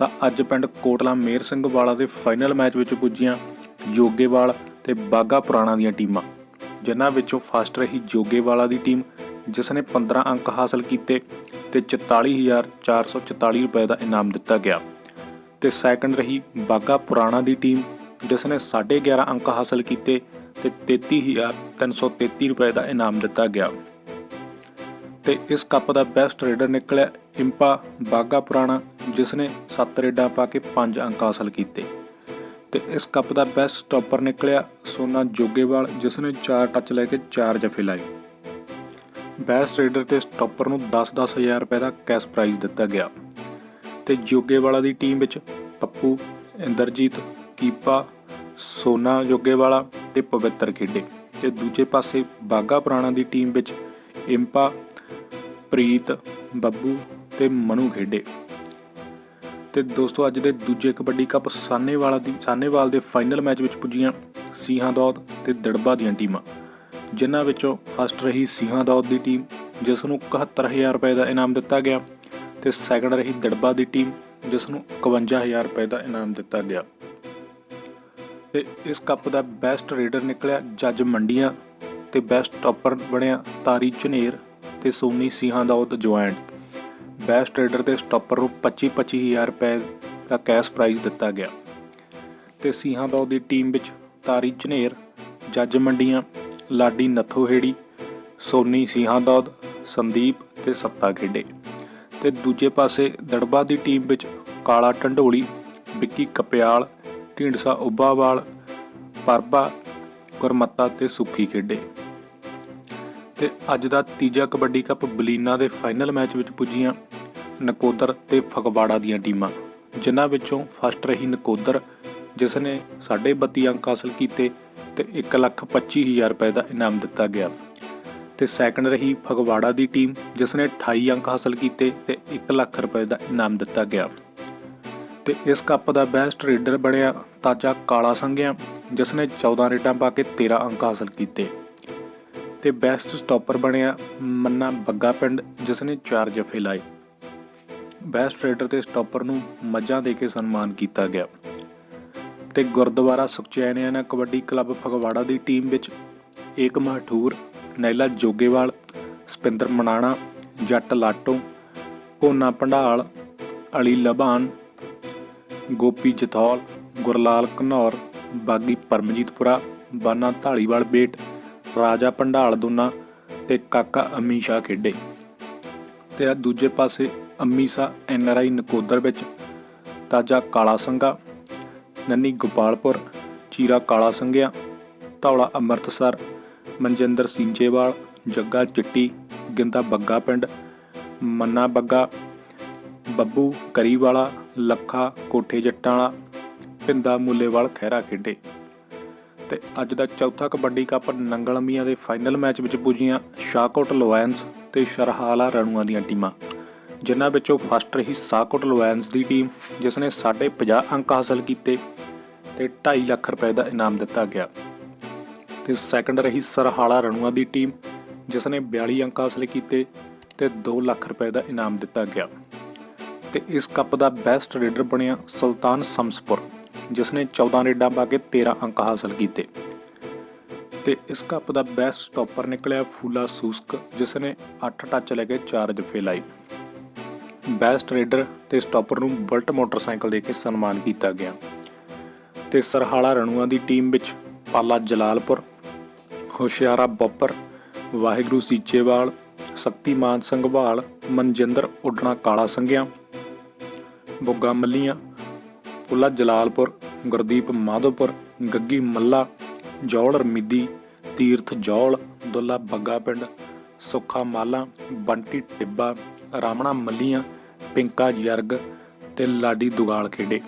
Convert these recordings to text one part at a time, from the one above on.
ਤਾਂ ਅੱਜ ਪਿੰਡ ਕੋਟਲਾ ਮੇਰ ਸਿੰਘ ਵਾਲਾ ਦੇ ਫਾਈਨਲ ਮੈਚ ਵਿੱਚ ਪੁੱਜੀਆਂ ਜੋਗੇਵਾਲ ਤੇ ਬਾਗਾ ਪੁਰਾਣਾ ਦੀਆਂ ਟੀਮਾਂ, ਜਿਨ੍ਹਾਂ ਵਿੱਚੋਂ ਫਸਟ ਰਹੀ ਜੋਗੇਵਾਲਾ ਦੀ ਟੀਮ ਜਿਸ ਨੇ 15 ਅੰਕ ਹਾਸਲ ਕੀਤੇ ਤੇ 44444 ਰੁਪਏ ਦਾ ਇਨਾਮ ਦਿੱਤਾ ਗਿਆ ਤੇ ਸੈਕੰਡ ਰਹੀ ਬਾਗਾ ਪੁਰਾਣਾ ਦੀ ਟੀਮ ਜਿਸ ਨੇ 11.5 ਅੰਕ ਹਾਸਲ ਕੀਤੇ ਤੇ 33333 ਰੁਪਏ ਦਾ ਇਨਾਮ ਦਿੱਤਾ ਗਿਆ। ਤੇ ਇਸ ਕੱਪ ਦਾ ਬੈਸਟ ਰੇਡਰ ਨਿਕਲਿਆ ਇੰਪਾ ਬਾਗਾ ਪੁਰਾਣਾ ਜਿਸ ਨੇ 7 ਰੇਡਾਂ ਪਾ ਕੇ 5 ਅੰਕ ਹਾਸਲ ਕੀਤੇ। ਤੇ ਇਸ ਕੱਪ ਦਾ ਬੈਸਟ ਸਟਾਪਰ ਨਿਕਲਿਆ ਸੋਨਾ ਜੋਗੇਵਾਲ ਜਿਸ ਨੇ 4 ਟੱਚ ਲੈ ਕੇ 4 ਜਫੇ ਲਾਏ। ਬੈਸਟ ਰੇਡਰ ਤੇ ਸਟਾਪਰ ਨੂੰ 10-10 ਹਜ਼ਾਰ ਰੁਪਏ ਦਾ ਕੈਸ਼ ਪ੍ਰਾਈਜ਼ ਦਿੱਤਾ ਗਿਆ। ਤੇ ਜੋਗੇਵਾਲਾ ਦੀ ਟੀਮ ਵਿੱਚ ਪੱਪੂ, ਇੰਦਰਜੀਤ, ਕੀਪਾ, ਸੋਨਾ ਜੋਗੇਵਾਲਾ ਤੇ ਪਵਿੱਤਰ ਖੇਡੇ। ਤੇ ਦੂਜੇ ਪਾਸੇ ਬਾਗਾ ਪੁਰਾਣਾ ਦੀ ਟੀਮ ਵਿੱਚ ਇੰਪਾ, ਪ੍ਰੀਤ, ਬੱਬੂ ਤੇ ਮਨੂ ਖੇਡੇ। ਤੇ ਦੋਸਤੋ ਅੱਜ ਦੇ ਦੂਜੇ ਕਬੱਡੀ ਕੱਪ ਸਾਨੇਵਾਲਾ ਦੀ ਸਾਨੇਵਾਲ ਦੇ ਫਾਈਨਲ ਮੈਚ ਵਿੱਚ ਪੁੱਜੀਆਂ ਸੀਹਾਂ ਦੌਦ ਤੇ ਦੜਬਾ ਦੀਆਂ ਟੀਮਾਂ। ਜਿਨ੍ਹਾਂ ਵਿੱਚੋਂ ਫਸਟ ਰਹੀ ਸੀਹਾਂ ਦੌਦ ਦੀ ਟੀਮ, ਜਿਸ ਨੂੰ 71000 ਰੁਪਏ ਦਾ ਇਨਾਮ ਦਿੱਤਾ ਗਿਆ, ਤੇ ਸੈਕੰਡ ਰਹੀ ਦੜਬਾ ਦੀ ਟੀਮ, ਜਿਸ ਨੂੰ 51000 ਰੁਪਏ ਦਾ ਇਨਾਮ ਦਿੱਤਾ ਗਿਆ। ਤੇ ਇਸ ਕੱਪ ਦਾ ਬੈਸਟ ਰੇਡਰ ਨਿਕਲਿਆ ਜੱਜ ਮੰਡੀਆਂ ਤੇ ਬੈਸਟ ਟਾਪਰ ਬਣਿਆ ਤਾਰੀ ਝਨੇਰ ਤੇ ਸੋਨੀ ਸਿੰਘਾਂ ਦੌਦ ਜੁਆਇੰਟ। ਬੈਸਟ ਰੇਡਰ ਤੇ ਸਟਾਪਰ ਨੂੰ 25 25000 ਰੁਪਏ ਦਾ ਕੈਸ਼ ਪ੍ਰਾਈਜ਼ ਦਿੱਤਾ ਗਿਆ। ਤੇ ਸਿੰਘਾਂ ਦੀ ਟੀਮ ਵਿੱਚ ਤਾਰੀ ਝਨੇਰ, ਜੱਜ ਮੰਡੀਆਂ, ਲਾਡੀ ਨੱਥੋਹੇੜੀ, ਸੋਨੀ ਸੀਹਾਂਦੌਦ, ਸੰਦੀਪ ਤੇ ਸੱਤਾ ਖੇਡੇ। ਤੇ ਦੂਜੇ ਪਾਸੇ ਦੜਬਾ ਦੀ ਟੀਮ ਵਿੱਚ ਕਾਲਾ ਢੰਡੋਲੀ ਵਿੱਕੀ ਕਪਿਆਲ, ਢੀਂਡਸਾ ਉੱਬਾਵਾਲ ਪਰਬਾ, ਗੁਰਮੱਤਾ ਤੇ ਸੁੱਖੀ ਖੇਡੇ। ਤੇ ਅੱਜ ਦਾ ਤੀਜਾ ਕਬੱਡੀ ਕੱਪ ਬਲੀਨਾ ਦੇ ਫਾਈਨਲ ਮੈਚ ਵਿੱਚ ਪੁੱਜੀਆਂ ਨਕੋਦਰ ਤੇ ਫਗਵਾੜਾ ਦੀਆਂ ਟੀਮਾਂ, ਜਿਨ੍ਹਾਂ ਵਿੱਚੋਂ ਫਸਟ ਰਹੀ ਨਕੋਦਰ, ਜਿਸ ਨੇ 32 ਅੰਕ ਹਾਸਲ ਕੀਤੇ ਤੇ 125000 ਰੁਪਏ ਦਾ ਇਨਾਮ ਦਿੱਤਾ ਗਿਆ। ਤੇ ਸੈਕੰਡ ਰਹੀ ਫਗਵਾੜਾ ਦੀ ਟੀਮ, ਜਿਸ ਨੇ 28 ਅੰਕ ਹਾਸਲ ਕੀਤੇ ਤੇ 1 ਲੱਖ ਰੁਪਏ ਦਾ ਇਨਾਮ ਦਿੱਤਾ ਗਿਆ। ਤੇ ਇਸ ਕੱਪ ਦਾ ਬੈਸਟ ਰੇਡਰ ਬਣਿਆ ਤਾਜਾ ਕਾਲਾ ਸੰਘਿਆ, ਜਿਸ ਨੇ 14 ਰੇਡਾਂ ਪਾ ਕੇ 13 ਅੰਕ ਹਾਸਲ ਕੀਤੇ। ਤੇ ਬੈਸਟ ਸਟਾਪਰ ਬਣਿਆ ਮੰਨਾ ਬੱਗਾ ਪਿੰਡ ਜਿਸ ਨੇ 4 ਜਫੇ ਲਾਏ। ਬੈਸਟ ਰੇਡਰ ਤੇ ਸਟਾਪਰ ਨੂੰ ਮੱਝਾਂ ਦੇ ਕੇ ਸਨਮਾਨ ਕੀਤਾ ਗਿਆ। ਤੇ ਗੁਰਦੁਆਰਾ ਸੁਖਚੈਨਿਆਨਾ ਕਬੱਡੀ ਕਲੱਬ ਫਗਵਾੜਾ ਦੀ ਟੀਮ ਵਿੱਚ ਏਕ ਮਹਠੂਰ ਨੈਲਾ ਜੋਗੇਵਾਲ, ਸਪਿੰਦਰ ਮਨਾਣਾ, ਜੱਟ ਲਾਟੋ ਕੋਨਾ ਭੰਡਾਲ ਅਲੀ ਲਬਾਨ ਗੋਪੀ ਜਥੌਲ, ਗੁਰਲਾਲ ਘਨੌਰ, ਬਾਗੀ ਪਰਮਜੀਤਪੁਰਾ, ਬਾਨਾ ਢਾਲੀਵਾਲ ਬੇਟ ਰਾਜਾ ਭੰਡਾਲ ਦੋਨਾ ਤੇ ਕਾਕਾ ਅੰਮੀ ਸ਼ਾਹ ਖੇਡੇ। ਤੇ ਆ ਦੂਜੇ ਪਾਸੇ ਅੰਮੀ ਸ਼ਾਹ ਆਈ ਨਕੋਦਰ ਵਿੱਚ ਤਾਜਾ ਕਾਲਾ ਸੰਗਾ ਨੰਨੀ ਗੋਪਾਲਪੁਰ, ਚੀਰਾ ਕਾਲਾ ਸੰਗਿਆ ਧੌਲਾ ਅੰਮ੍ਰਿਤਸਰ, ਮਨਜਿੰਦਰ ਸਿੰਜੇਵਾਲ ਜੱਗਾ ਚਿੱਟੀ, ਗਿੰਦਾ ਬੱਗਾ ਪਿੰਡ, ਮੰਨਾ ਬੱਗਾ, ਬੱਬੂ ਕਰੀਵਾਲਾ, ਲੱਖਾ ਕੋਠੇ ਜੱਟਾਂ ਵਾਲਾ ਪਿੰਦਾ ਮੁੱਲੇਵਾਲ ਖਹਿਰਾ ਖੇਡੇ। ਤੇ ਅੱਜ ਦਾ ਚੌਥਾ ਕਬੱਡੀ ਕੱਪ ਨੰਗਲ ਨੰਗਲਮੀਆਂ ਦੇ ਫਾਈਨਲ ਮੈਚ ਵਿੱਚ ਪੁੱਜੀਆਂ ਸ਼ਾਹਕੋਟ ਲੋਇਨਸ ਤੇ ਸ਼ਰਹਾਲਾ ਰਣੂਆਂ ਦੀਆਂ ਟੀਮਾਂ। ਜਿਨ੍ਹਾਂ ਵਿੱਚੋਂ ਫਸਟ ਰਹੀ ਸ਼ਾਹਕੋਟ ਲੋਇਨਸ ਦੀ ਟੀਮ, ਜਿਸ ਨੇ 50 ਅੰਕ ਹਾਸਲ ਕੀਤੇ ਤੇ 2.5 ਲੱਖ ਰੁਪਏ ਦਾ ਇਨਾਮ ਦਿੱਤਾ ਗਿਆ। ਤੇ ਸੈਕੰਡ ਰਹੀ ਸਰਹਾਲਾ ਰਣੂਆਂ ਦੀ ਟੀਮ, ਜਿਸ ਨੇ 42 ਅੰਕ ਹਾਸਲ ਕੀਤੇ ਤੇ 2 ਲੱਖ ਰੁਪਏ ਦਾ ਇਨਾਮ ਦਿੱਤਾ ਗਿਆ। ਤੇ ਇਸ ਕੱਪ ਦਾ ਬੈਸਟ ਰੇਡਰ ਬਣਿਆ ਸੁਲਤਾਨ ਸਮਸਪੁਰ। ਜਿਸ ਨੇ 14 ਰੇਡਾਂ ਪਾ ਕੇ 13 ਅੰਕ ਹਾਸਲ ਕੀਤੇ। ਤੇ ਇਸ ਕੱਪ ਦਾ ਬੈਸਟ ਸਟਾਪਰ ਨਿਕਲਿਆ ਫੂਲਾ ਸੂਸਕ ਜਿਸ ਨੇ 8 ਟੱਚ ਲੈ ਕੇ 4 ਜਫੇ ਲਾਏ। ਬੈਸਟ ਰੇਡਰ ਤੇ ਸਟਾਪਰ ਨੂੰ ਬੁਲਟ ਮੋਟਰਸਾਈਕਲ ਦੇ ਕੇ ਸਨਮਾਨ ਕੀਤਾ ਗਿਆ। ਤੇ ਸਰਹਾਲਾ ਰਣੂਆਂ ਦੀ ਟੀਮ ਵਿੱਚ ਪਾਲਾ ਜਲਾਲਪੁਰ, ਹੁਸ਼ਿਆਰਾ ਬੋਪਰ, ਵਾਹਿਗੁਰੂ ਸੀਚੇਵਾਲ ਸ਼ਕਤੀਮਾਨ ਸੰਘਵਾਲ, ਮਨਜਿੰਦਰ ਉਡਣਾ ਕਾਲਾ ਸੰਘਿਆ, ਬੁੱਗਾ ਮੱਲੀਆਂ ਪੁੱਲਾ ਜਲਾਲਪੁਰ, ਗੁਰਦੀਪ ਮਾਧੋਪੁਰ, ਗੱਗੀ ਮੱਲਾ ਜੌਲ ਰਮੀਦੀ, ਤੀਰਥ ਜੌਲ ਦੁੱਲਾ ਬੱਗਾ ਪਿੰਡ, ਸੁੱਖਾ ਮਾਲਾ, ਬੰਟੀ ਟਿੱਬਾ, ਰਾਮਣਾ ਮੱਲੀਆਂ, ਪਿੰਕਾ ਜਰਗ ਤੇ ਲਾਡੀ ਦੁਗਾਲ ਖੇਡੇ।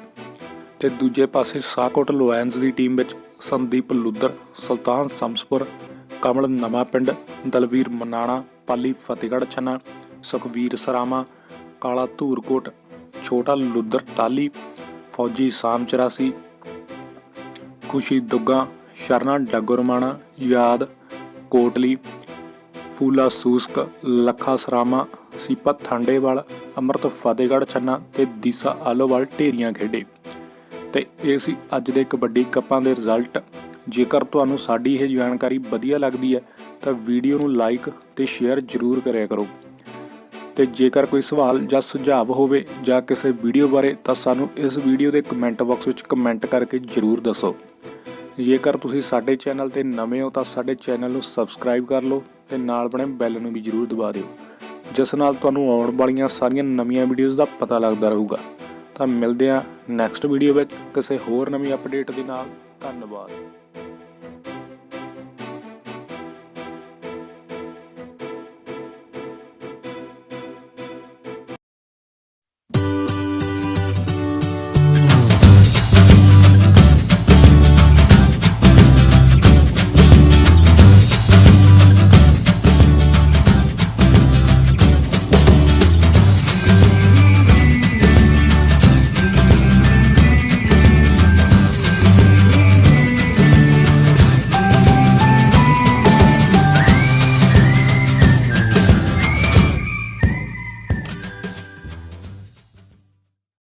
ਤੇ ਦੂਜੇ ਪਾਸੇ ਸਾਕੋਟ ਲੋਇਨਸ ਦੀ ਟੀਮ ਵਿੱਚ ਸੰਦੀਪ ਲੁੱਦਰ, ਸੁਲਤਾਨ ਸਮਸਪੁਰ ਕਮਲ ਨਵਾਂ ਪਿੰਡ, ਦਲਵੀਰ ਮਨਾਣਾ, ਪਾਲੀ ਫਤਿਹਗੜ੍ਹ ਛੰਨਾ, ਸੁਖਵੀਰ ਸਰਾਮਾ, ਕਾਲਾ ਧੂਰਕੋਟ, ਛੋਟਾ ਲੁੱਦਰ ਟਾਲੀ ਫੌਜੀ ਸਾਮ 84 ਖੁਸ਼ੀ ਦੁੱਗਾ, ਸ਼ਰਨਾ ਡੱਗੁਰਮਾਣਾ, ਯਾਦ ਕੋਟਲੀ, ਫੂਲਾ ਸੂਸਕ, ਲੱਖਾ ਸਰਾਮਾ, ਸੀਪਾ ਥਾਂਡੇਵਾਲ, ਅਮਰਤ ਫਤਿਹਗੜ੍ਹ ਛੰਨਾ ਤੇ ਦੀਸਾ ਆਲੋਵਾਲ ਢੇਰੀਆਂ ਖੇਡੇ। ਤੇ ਇਹ ਸੀ ਅੱਜ ਦੇ ਕਬੱਡੀ ਕੱਪਾਂ ਦੇ ਰਿਜ਼ਲਟ। ਜੇਕਰ ਤੁਹਾਨੂੰ ਸਾਡੀ ਇਹ ਜਾਣਕਾਰੀ ਵਧੀਆ ਲੱਗਦੀ ਹੈ, ਤਾਂ ਵੀਡੀਓ ਨੂੰ ਲਾਈਕ ਤੇ ਸ਼ੇਅਰ ਜ਼ਰੂਰ ਕਰਿਆ ਕਰੋ। ਤੇ ਜੇਕਰ ਕੋਈ ਸਵਾਲ ਜਾਂ ਸੁਝਾਅ ਹੋਵੇ ਜਾਂ ਕਿਸੇ ਵੀਡੀਓ ਬਾਰੇ, ਤਾਂ ਸਾਨੂੰ ਇਸ ਵੀਡੀਓ ਦੇ ਕਮੈਂਟ ਬਾਕਸ ਵਿੱਚ ਕਮੈਂਟ ਕਰਕੇ ਜ਼ਰੂਰ ਦੱਸੋ। ਜੇਕਰ ਤੁਸੀਂ ਸਾਡੇ ਚੈਨਲ ਤੇ ਨਵੇਂ ਹੋ, ਤਾਂ ਸਾਡੇ ਚੈਨਲ ਨੂੰ ਸਬਸਕ੍ਰਾਈਬ ਕਰ ਲਓ ਤੇ ਨਾਲ ਬਣੇ ਬੈਲ ਨੂੰ ਵੀ ਜ਼ਰੂਰ ਦਬਾ ਦਿਓ, ਜਿਸ ਨਾਲ ਤੁਹਾਨੂੰ ਆਉਣ ਵਾਲੀਆਂ ਸਾਰੀਆਂ ਨਵੀਆਂ ਵੀਡੀਓਜ਼ ਦਾ ਪਤਾ ਲੱਗਦਾ ਰਹੂਗਾ। ਤਾਂ ਮਿਲਦੇ ਹਾਂ ਨੈਕਸਟ ਵੀਡੀਓ ਵਿੱਚ ਕਿਸੇ ਹੋਰ ਨਵੀਂ ਅਪਡੇਟ ਦੇ ਨਾਲ। ਧੰਨਵਾਦ।